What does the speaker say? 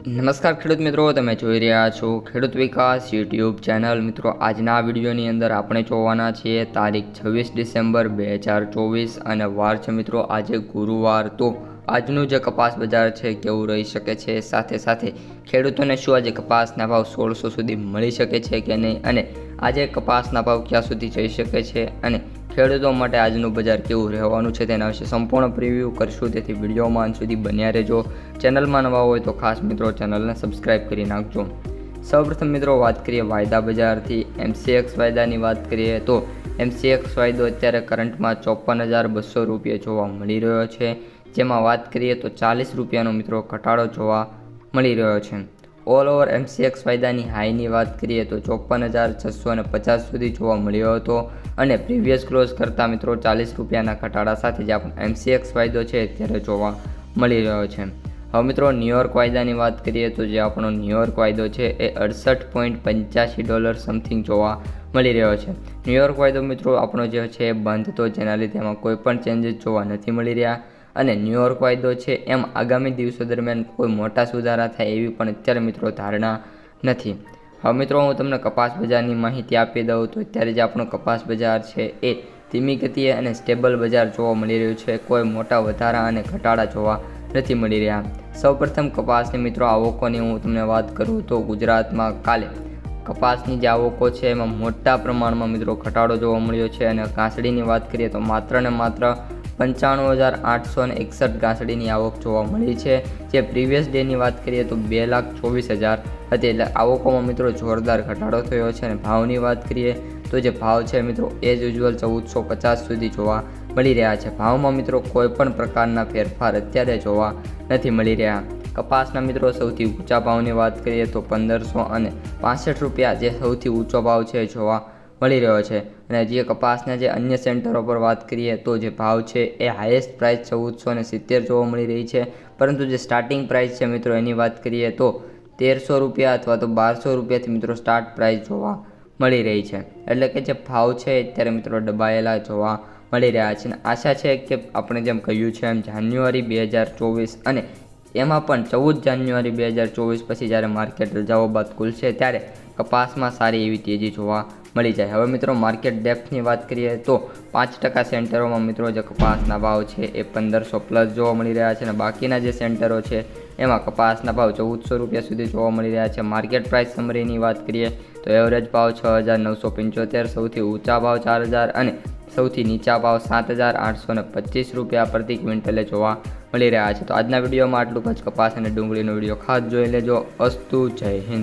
નમસ્કાર ખેડૂત મિત્રો, તમે જોઈ રહ્યા છો ખેડૂત વિકાસ યુટ્યુબ ચેનલ. મિત્રો, આજના વિડીયોની અંદર આપણે જોવાના છીએ તારીખ છવ્વીસ ડિસેમ્બર બે હજાર ચોવીસ અને વાર છે મિત્રો, આજે ગુરુવાર. તો આજનું જે કપાસ બજાર છે કેવું રહી શકે છે? સાથે સાથે ખેડૂતોને શું આજે કપાસના ભાવ સોળસો સુધી મળી શકે છે કે નહીં? અને આજે કપાસના ભાવ ક્યાં સુધી જઈ શકે છે? અને ખેડૂતો માટે આજનું બજાર કેવું રહેવાનું છે તેના વિશે સંપૂર્ણ પ્રિવ્યૂ કરશું. તેથી વિડીયોમાં અંત સુધી બન્યા રહેજો. ચેનલમાં નવા હોય તો ખાસ મિત્રો ચેનલને સબસ્ક્રાઇબ કરી નાખજો. સૌપ્રથમ મિત્રો વાત કરીએ વાયદા બજારથી. એમસીએક્સ વાયદાની વાત કરીએ તો એમસીએક્સ વાયદો અત્યારે કરંટમાં ચોપન હજાર બસો રૂપિયા જોવા મળી રહ્યો છે. જેમાં વાત કરીએ તો ચાલીસ રૂપિયાનો મિત્રો ઘટાડો જોવા મળી રહ્યો છે. ઓલ ઓવર એમસીએક્સ વાયદાની હાઈની વાત કરીએ તો ચોપન હજાર છસો અને પચાસ સુધી જોવા મળ્યો હતો. અને પ્રીવિયસ ક્લોઝ કરતાં મિત્રો ચાલીસ રૂપિયાના ઘટાડા સાથે જે આપણો એમસીએક્સ વાયદો છે અત્યારે જોવા મળી રહ્યો છે. હવે મિત્રો ન્યુયોર્ક વાયદાની વાત કરીએ તો જે આપણો ન્યુયોર્ક વાયદો છે એ અડસઠ પોઈન્ટ પંચ્યાસી ડોલર સમથિંગ જોવા મળી રહ્યો છે. ન્યુયોર્ક વાયદો મિત્રો આપણો જે છે એ બંધ હતો, જેના લીધે એમાં કોઈ પણ ચેન્જીસ જોવા નથી મળી રહ્યા. અને ન્યુયોર્ક વાયદો છે, એમ આગામી દિવસો દરમિયાન કોઈ મોટા સુધારા થાય એવી પણ અત્યારે મિત્રો ધારણા નથી. હવે મિત્રો, હું તમને કપાસ બજારની માહિતી આપી દઉં તો અત્યારે જે આપણો કપાસ બજાર છે એ ધીમી ગતિએ અને સ્ટેબલ બજાર જોવા મળી રહ્યું છે. કોઈ મોટા વધારા અને ઘટાડા જોવા નથી મળી રહ્યા. સૌપ્રથમ કપાસની મિત્રો આવકોની હું તમને વાત કરું તો ગુજરાતમાં કાલે કપાસની જે આવકો છે એમાં મોટા પ્રમાણમાં મિત્રો ઘટાડો જોવા મળ્યો છે અને કાસડીની વાત કરીએ તો માત્ર ને માત્ર પંચાણું હજાર આઠસો ને એકસઠ ઘાસડીની આવક જોવા મળી છે. જે પ્રીવિયસ ડેની વાત કરીએ તો બે લાખ ચોવીસ હજાર હતી એટલે આવકોમાં મિત્રો જોરદાર ઘટાડો થયો છે અને ભાવની વાત કરીએ તો જે ભાવ છે મિત્રો એઝ યુઝ્યુઅલ ચૌદસો પચાસ સુધી જોવા મળી રહ્યા છે. ભાવમાં મિત્રો કોઈ પણ પ્રકારના ફેરફાર અત્યારે જોવા નથી મળી રહ્યા. કપાસના મિત્રો સૌથી ઊંચા ભાવની વાત કરીએ તો પંદરસો અને પાસઠ રૂપિયા જે સૌથી ઊંચો ભાવ છે જોવા મળી રહ્યો છે. અને જે કપાસના જે અન્ય સેન્ટરો પર વાત કરીએ તો જે ભાવ છે એ હાઈએસ્ટ પ્રાઇસ ચૌદસો ને સિત્તેર જોવા મળી રહી છે. પરંતુ જે સ્ટાર્ટિંગ પ્રાઇસ છે મિત્રો એની વાત કરીએ તો તેરસો રૂપિયા અથવા તો બારસો રૂપિયાથી મિત્રો સ્ટાર્ટ પ્રાઇસ જોવા મળી રહી છે. એટલે કે જે ભાવ છે અત્યારે મિત્રો દબાયેલા જોવા મળી રહ્યા છે. અને આશા છે કે આપણે જેમ કહ્યું છે એમ જાન્યુઆરી બે હજાર ચોવીસ અને એમાં પણ ચૌદ જાન્યુઆરી બે હજાર ચોવીસ પછી જ્યારે માર્કેટ રજાઓ બાદ ખુલશે ત્યારે કપાસમાં સારી એવી તેજી જોવા મળી જાય. હવે મિત્રો માર્કેટ ડેપ્થની વાત કરીએ તો પાંચ ટકા સેન્ટરોમાં મિત્રો જે કપાસના ભાવ છે એ પંદરસો પ્લસ જોવા મળી રહ્યા છે અને બાકીના જે સેન્ટરો છે એમાં કપાસના ભાવ ચૌદસો રૂપિયા સુધી જોવા મળી રહ્યા છે. માર્કેટ પ્રાઇસ સમરીની વાત કરીએ તો એવરેજ ભાવ છ હજાર નવસો પંચોતેર, સૌથી ઊંચા ભાવ ચાર હજાર અને સૌથી નીચા ભાવ સાત હજાર આઠસો ને પચીસ રૂપિયા પ્રતિ ક્વિન્ટલે જોવા મળી રહ્યા છે. તો આજના વિડીયોમાં આટલું જ. કપાસ અને ડુંગળીનો વીડિયો ખાસ જોઈ લેજો. અસ્તુ, જય હિન્દ.